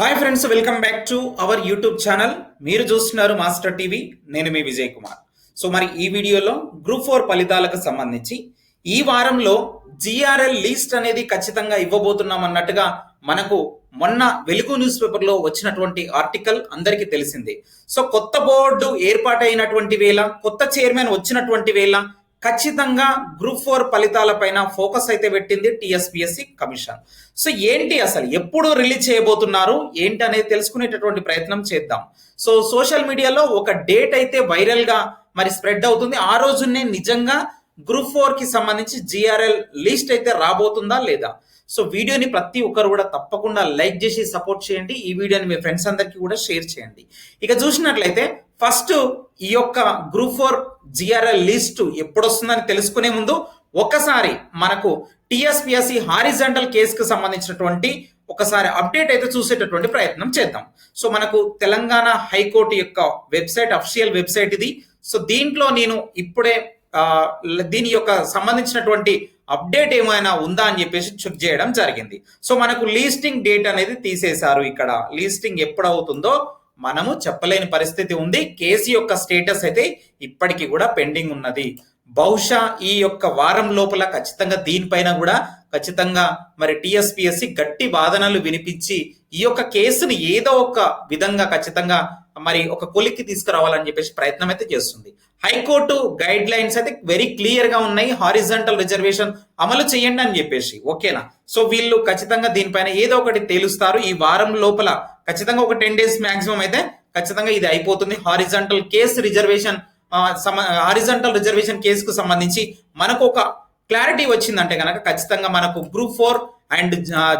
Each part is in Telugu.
Hi friends welcome back to our YouTube channel మీరు చూస్తున్నారు మాస్టర్ టీవీ నేను మీ విజయ్ కుమార్. సో మరి ఈ వీడియోలో గ్రూప్ ఫోర్ ఫలితాలకు సంబంధించి ఈ వారంలో జిఆర్ఎల్ లీస్ట్ అనేది ఖచ్చితంగా ఇవ్వబోతున్నాం అన్నట్టుగా మనకు మొన్న వెలుగు న్యూస్ పేపర్లో వచ్చినటువంటి ఆర్టికల్ అందరికీ తెలిసిందే. సో కొత్త బోర్డు ఏర్పాటైనటువంటి వేళ కొత్త చైర్మన్ వచ్చినటువంటి వేళ ఖచ్చితంగా గ్రూప్ ఫోర్ ఫలితాలపైన ఫోకస్ అయితే పెట్టింది టిఎస్పిఎస్సి కమిషన్. సో ఏంటి అసలు? ఎప్పుడు రిలీజ్ చేయబోతున్నారు? ఏంటి అనేది తెలుసుకునేటటువంటి ప్రయత్నం చేద్దాం. సో సోషల్ మీడియాలో ఒక డేట్ అయితే వైరల్గా మరి స్ప్రెడ్ అవుతుంది. ఆ రోజునే నిజంగా గ్రూప్ ఫోర్కి సంబంధించి జిఆర్ఎల్ లిస్ట్ అయితే రాబోతుందా లేదా? సో వీడియోని ప్రతి ఒక్కరు కూడా తప్పకుండా లైక్ చేసి సపోర్ట్ చేయండి. ఈ వీడియోని మీ ఫ్రెండ్స్ అందరికీ కూడా షేర్ చేయండి. ఇక చూసినట్లయితే ఫస్ట్ ఈ యొక్క గ్రూప్ ఫోర్ జిఆర్ఎల్ లిస్టు ఎప్పుడు వస్తుందని తెలుసుకునే ముందు ఒకసారి మనకు టిఎస్పిఎస్సి హారిజంటల్ కేసుకు సంబంధించినటువంటి ఒకసారి అప్డేట్ అయితే చూసేటటువంటి ప్రయత్నం చేద్దాం. సో మనకు తెలంగాణ హైకోర్టు యొక్క వెబ్సైట్ అఫిషియల్ వెబ్సైట్ ఇది. సో దీంట్లో నేను ఇప్పుడే దీని యొక్క సంబంధించినటువంటి అప్డేట్ ఏమైనా ఉందా అని చెప్పేసి చెక్ చేయడం జరిగింది. సో మనకు లీస్టింగ్ డేట్ అనేది తీసేశారు ఇక్కడ. లీస్టింగ్ ఎప్పుడు అవుతుందో మనము చెప్పలేని పరిస్థితి ఉంది. కేసు యొక్క స్టేటస్ అయితే ఇప్పటికీ కూడా పెండింగ్ ఉన్నది. బహుశా ఈ యొక్క వారం లోపల ఖచ్చితంగా దీనిపైన కూడా ఖచ్చితంగా మరి టిఎస్పిఎస్సి గట్టి వాదనలు వినిపించి ఈ యొక్క కేసుని ఏదో ఒక విధంగా ఖచ్చితంగా మరి ఒక కొలిక్కి తీసుకురావాలని చెప్పేసి ప్రయత్నం అయితే చేస్తుంది. హైకోర్టు గైడ్ లైన్స్ అయితే వెరీ క్లియర్గా ఉన్నాయి. హారిజంటల్ రిజర్వేషన్ అమలు చేయండి అని చెప్పేసి. ఓకేనా? సో వీళ్ళు ఖచ్చితంగా దీనిపైన ఏదో ఒకటి తేలుస్తారు. ఈ వారం లోపల ఖచ్చితంగా ఒక టెన్ డేస్ మాక్సిమం అయితే ఖచ్చితంగా ఇది అయిపోతుంది. Horizontal case reservation horizontal reservation కేసుకు సంబంధించి మనకు ఒక క్లారిటీ వచ్చిందంటే కనుక ఖచ్చితంగా మనకు group four and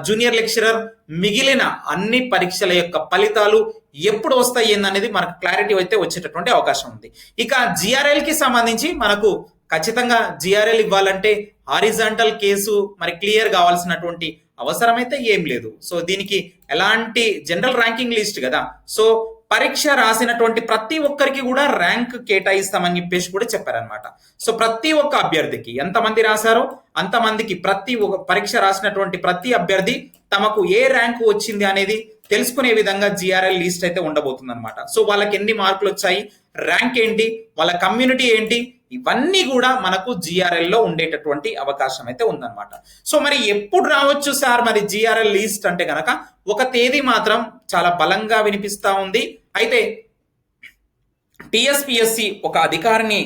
junior lecturer మిగిలిన అన్ని పరీక్షల యొక్క ఫలితాలు ఎప్పుడు వస్తాయి ఏందనేది మనకు క్లారిటీ అయితే వచ్చేటటువంటి అవకాశం ఉంది. ఇక జిఆర్ఎల్కి సంబంధించి మనకు ఖచ్చితంగా జిఆర్ఎల్ ఇవ్వాలంటే హారిజాంటల్ కేసు మరి క్లియర్ కావాల్సినటువంటి అవసరం అయితే ఏం లేదు. సో దీనికి ఎలాంటి జనరల్ ర్యాంకింగ్ లిస్ట్ కదా. సో పరీక్ష రాసినటువంటి ప్రతి ఒక్కరికి కూడా ర్యాంక్ కేటాయిస్తామని చెప్పేసి కూడా చెప్పారనమాట సో ప్రతి ఒక్క అభ్యర్థికి ఎంతమంది రాశారో అంతమందికి ప్రతి ఒక్క పరీక్ష రాసినటువంటి ప్రతి అభ్యర్థి తమకు ఏ ర్యాంకు వచ్చింది అనేది తెలుసుకునే విధంగా జిఆర్ఎల్ లిస్ట్ అయితే ఉండబోతుంది అనమాట సో వాళ్ళకి ఎన్ని మార్కులు వచ్చాయి ర్యాంక్ ఏంటి వాళ్ళ కమ్యూనిటీ ఏంటి ఇవన్నీ కూడా మనకు జిఆర్ఎల్లో ఉండేటటువంటి అవకాశం అయితే ఉందన్నమాట. సో మరి ఎప్పుడు రావచ్చు సార్ మరి జిఆర్ఎల్ లిస్ట్ అంటే గనక ఒక తేదీ మాత్రం చాలా బలంగా వినిపిస్తూ ఉంది. అయితే టిఎస్పిఎస్సి ఒక అధికారిని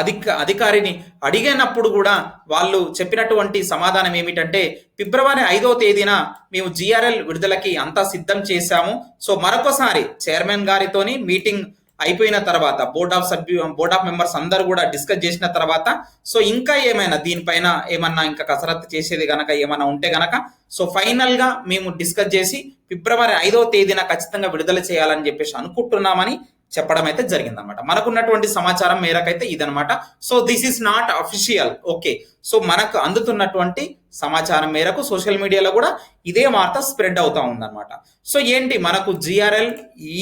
అధిక అధికారిని అడిగినప్పుడు కూడా వాళ్ళు చెప్పినటువంటి సమాధానం ఏమిటంటే ఫిబ్రవరి ఐదో తేదీన మేము జిఆర్ఎల్ విడుదలకి అంతా సిద్ధం చేశాము. సో మరొకసారి చైర్మన్ గారితోని మీటింగ్ అయిపోయిన తర్వాత బోర్డ్ ఆఫ్ సభ్యు బోర్డ్ ఆఫ్ మెంబర్స్ అందరు కూడా డిస్కస్ చేసిన తర్వాత సో ఇంకా ఏమైనా దీనిపైన ఏమన్నా ఇంకా కసరత్తు చేసేది గనక ఏమైనా ఉంటే గనక సో ఫైనల్గా మేము డిస్కస్ చేసి ఫిబ్రవరి ఐదో తేదీన ఖచ్చితంగా విడుదల చేయాలని చెప్పేసి అనుకుంటున్నామని చెప్పడం అయితే జరిగిందనమాట మనకున్నటువంటి సమాచారం మేరకైతే ఇదనమాట so this is not official okay so మనకు అందుతున్నటువంటి సమాచారం మేరకు సోషల్ మీడియాలో కూడా ఇదే వార్త స్ప్రెడ్ అవుతా ఉందన్నమాట. సో ఏంటి? మనకు జిఆర్ఎల్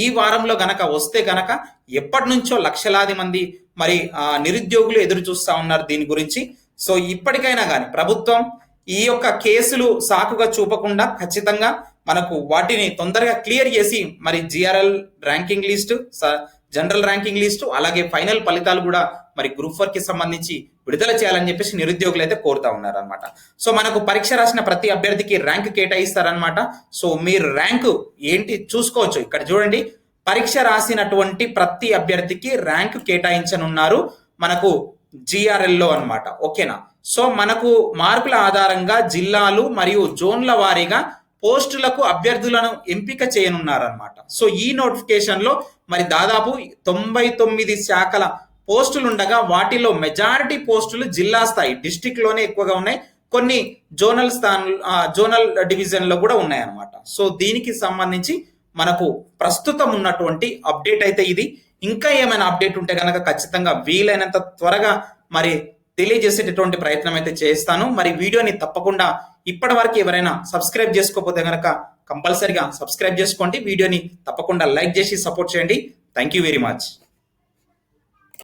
ఈ వారంలో గనక వస్తే గనక ఎప్పటి నుంచో లక్షలాది మంది మరి నిరుద్యోగులు ఎదురు చూస్తూ ఉన్నారు దీని గురించి. సో ఇప్పటికైనా కానీ ప్రభుత్వం ఈ యొక్క కేసులు సాకుగా చూపకుండా ఖచ్చితంగా మనకు వాటిని తొందరగా క్లియర్ చేసి మరి GRL ranking list general ranking list అలాగే ఫైనల్ ఫలితాలు కూడా మరి గ్రూప్ ఫోర్కి సంబంధించి విడుదల చేయాలని చెప్పేసి నిరుద్యోగులు అయితే కోరుతా ఉన్నారనమాట సో మనకు పరీక్ష రాసిన ప్రతి అభ్యర్థికి ర్యాంక్ కేటాయిస్తారనమాట సో మీరు ర్యాంకు ఏంటి చూసుకోవచ్చు. ఇక్కడ చూడండి. పరీక్ష రాసినటువంటి ప్రతి అభ్యర్థికి ర్యాంక్ కేటాయించనున్నారు మనకు జిఆర్ఎల్లో అనమాట ఓకేనా? సో మనకు మార్కుల ఆధారంగా జిల్లాలు మరియు జోన్ల వారీగా పోస్టులకు అభ్యర్థులను ఎంపిక చేయనున్నారన్నమాట. సో ఈ నోటిఫికేషన్లో మరి దాదాపు తొంభై తొమ్మిది శాఖల పోస్టులు ఉండగా వాటిలో మెజారిటీ పోస్టులు జిల్లా స్థాయి డిస్టిక్లోనే ఎక్కువగా ఉన్నాయి. కొన్ని జోనల్ స్థాన్ జోనల్ డివిజన్లో కూడా ఉన్నాయన్నమాట. సో దీనికి సంబంధించి మనకు ప్రస్తుతం ఉన్నటువంటి అప్డేట్ అయితే ఇది. ఇంకా ఏమైనా అప్డేట్ ఉంటే కనుక ఖచ్చితంగా వీలైనంత త్వరగా మరి తెలియజేసేటటువంటి ప్రయత్నం అయితే చేస్తాను. మరి వీడియోని తప్పకుండా ఇప్పటి వరకు ఎవరైనా సబ్స్క్రైబ్ చేసుకోకపోతే కనుక కంపల్సరిగా సబ్స్క్రైబ్ చేసుకోండి. వీడియోని తప్పకుండా లైక్ చేసి సపోర్ట్ చేయండి. Thank you very much